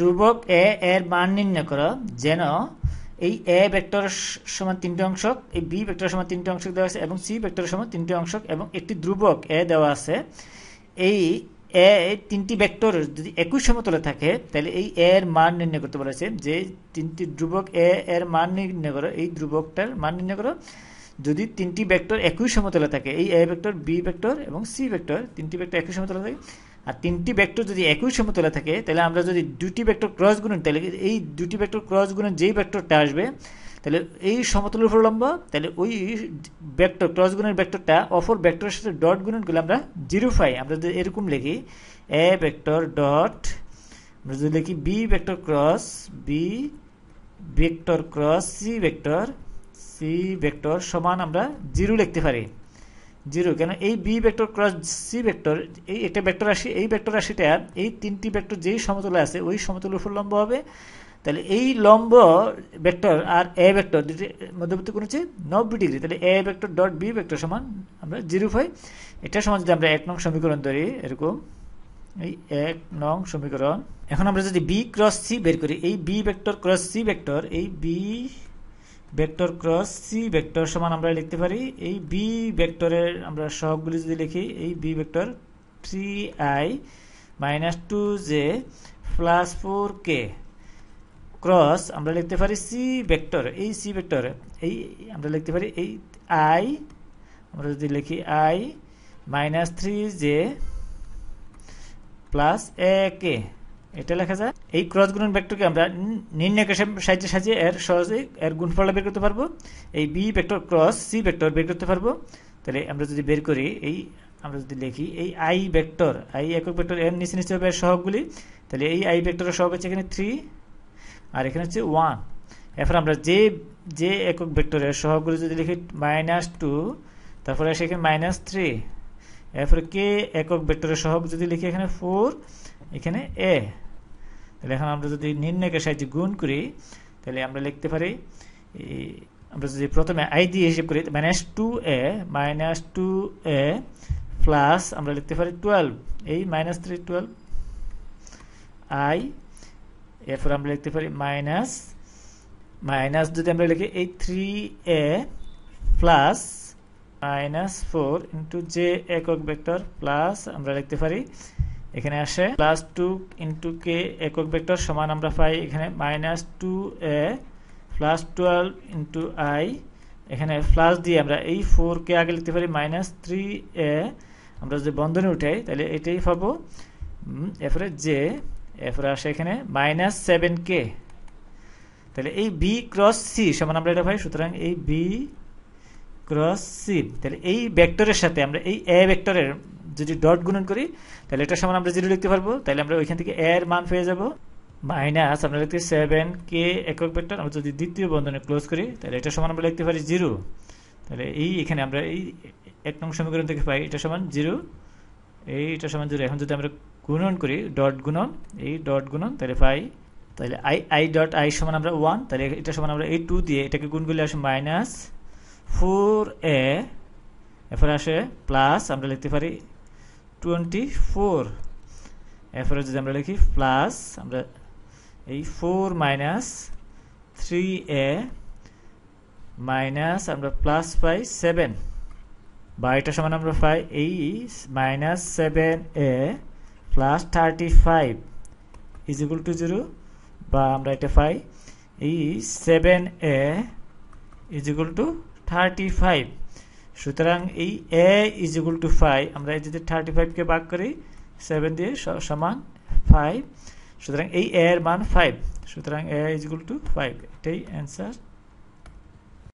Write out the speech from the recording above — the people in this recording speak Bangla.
ধ্রুবক এ এর মান নির্ণয় করো, যেন এই এ ভেক্টর সমান তিনটি অংশক এই বি ভেক্টর সমান তিনটি অংশক দেওয়া আছে এবং সি ভেক্টর সমান তিনটি অংশক এবং একটি ধ্রুবক এ দেওয়া আছে। এই এ তিনটি ভেক্টর যদি একই সমতলে থাকে, তাহলে এই এ এর মান নির্ণয় করতে বলেছে যে তিনটি ধ্রুবক এ এর মান নির্ণয় করো, এই ধ্রুবকটার মান নির্ণয় করো। যদি তিনটি ভেক্টর একই সমতলে থাকে, এই এ ভেক্টর, বি ভেক্টর এবং সি ভেক্টর, তিনটি ভেক্টর একই সমতলে থাকে আর তিনটি ভেক্টর যদি একই সমতলে থাকে, তাহলে আমরা যদি দুটি ভেক্টর ক্রস গুণন, তাহলে এই দুটি ভেক্টর ক্রস গুণন যেই ভেক্টরটা আসবে, তাহলে এই সমতলের উপর লম্ব তাহলে ওই ভেক্টর ক্রস গুণের ভেক্টরটা অপর ভেক্টরের সাথে ডট গুণন করলে আমরা জিরো পাই। আমরা যদি এরকম লিখি এ ভেক্টর ডট আমরা যদি লিখি B vector cross B vector cross C vector C vector সমান আমরা জিরো লিখতে পারি। জিরো, কেন এই B vector cross C vector, এই একটা ভেক্টর রাশি, এই ভেক্টর রাশিটা, এই তিনটি ভেক্টর যেই সমতলে আছে, ওই সমতলের উপর লম্ব হবে। তাহলে এই লম্ব ভেক্টর আর এ ভেক্টর দুটি মধ্যবর্তী কোণ হচ্ছে নব্বই ডিগ্রি। তাহলে A vector dot B vector সমান আমরা জিরো পাই। এটা সমান যদি আমরা এক নং সমীকরণ ধরি, এরকম, এই এক নং সমীকরণ। এখন আমরা যদি বি ক্রস সি বের করি, এই B vector cross C vector, এই B vector cross C vector সমান আমরা লিখতে পারি। এই বি ভেক্টরের আমরা সহগগুলি যদি লিখি, এই B vector three I minus two J plus four K cross আমরা লিখতে পারি সি ভেক্টর। এই সি ভেক্টর, এই আমরা লিখতে পারি এই আই আমরা যদি লিখি I minus three J plus A K এটা লেখা যায়, এই ক্রস গুণন ভেক্টরকে আমরা নির্ণয়কের সাহায্যে সাজিয়ে এর সহজে এর গুণফলটা বের করতে পারব। এই B vector cross C vector বের করতে পারব। তাহলে আমরা যদি বের করি, এই আমরা যদি লিখি, এই আই ভেক্টর আই একক ভেক্টর এর নিচে নিচে হবে সহগগুলি, তাহলে এই আই ভেক্টরের সহগ হচ্ছে এখানে থ্রি আর এখানে হচ্ছে ওয়ান এরপর আমরা যে যে একক ভেক্টরের সহগগুলি যদি লিখি মাইনাস টু তারপরে আসে এখানে মাইনাস থ্রি এরপরে কে একক ভেক্টরের সহগ যদি লিখি এখানে ফোর এখানে এ তাহলে এখন আমরা যদি নির্ণয়কের সাহায্যে গুণ করি, তাহলে আমরা লিখতে পারি আমরা যদি প্রথমে আই দিয়ে হিসেব করি minus two A minus two A plus আমরা লিখতে পারি টুয়েলভ এই মাইনাস থ্রি টুয়েলভ আই এরপর আমরা লিখতে পারি মাইনাস মাইনাস যদি আমরা লিখি, এই three A plus minus four into J একক ভেক্টর প্লাস আমরা লিখতে পারি এখানে আসে প্লাস টু ইন্টু কে একক ভেক্টর সমান আমরা পাই এখানে minus two A plus twelve into I এখানে প্লাস দিয়ে আমরা এই ফোর কে আগে লিখতে পারি মাইনাস থ্রি এ আমরা যদি বন্ধনে উঠাই, তাহলে এটাই পাবো। এরপরে জে এরপরে আসে এখানে মাইনাস সেভেন কে তাহলে এই বি ক্রস সি সমান আমরা এটা পাই, সুতরাং এই বি ক্রস সি তাহলে এই ভেক্টরের সাথে আমরা এই এ ভেক্টরের যদি ডট গুণন করি, তাহলে এটা সমান আমরা জিরো লিখতে পারব। তাহলে আমরা ওইখান থেকে এর মান পেয়ে যাব। মাইনাস আমরা লিখতে সেভেন কে একক ভেক্টর আমরা যদি দ্বিতীয় বন্ধনে ক্লোজ করি, তাহলে এটা সমান আমরা লিখতে পারি জিরো তাহলে এই এখানে আমরা এই এক নং সমীকরণ থেকে পাই, এটা সমান জিরো এই এটা সমান জিরো এখন যদি আমরা গুণন করি ডট গুণন, এই ডট গুণন, তাহলে পাই, তাহলে আই আই ডট আই সমান আমরা ওয়ান তাহলে এটা সমান আমরা এই টু দিয়ে এটাকে গুণ করলে আসে মাইনাস ফোর এ এরপরে আসে প্লাস আমরা লিখতে পারি টোয়েন্টি ফোর। এরপরে যদি আমরা লিখি প্লাস, আমরা এই four minus three A minus আমরা প্লাস পাই সেভেন। বা এটা সমান আমরা পাই এই minus seven A plus thirty five is equal to zero বা আমরা এটা পাই এই seven A is to thirty five. সুতরাং এই A is equal to five আমরা যদি থার্টি ফাইভকে ভাগ করি সেভেন দিয়ে সমান ফাইভ সুতরাং এই এর মান ফাইভ সুতরাং A is equal to five এটাই অ্যান্সার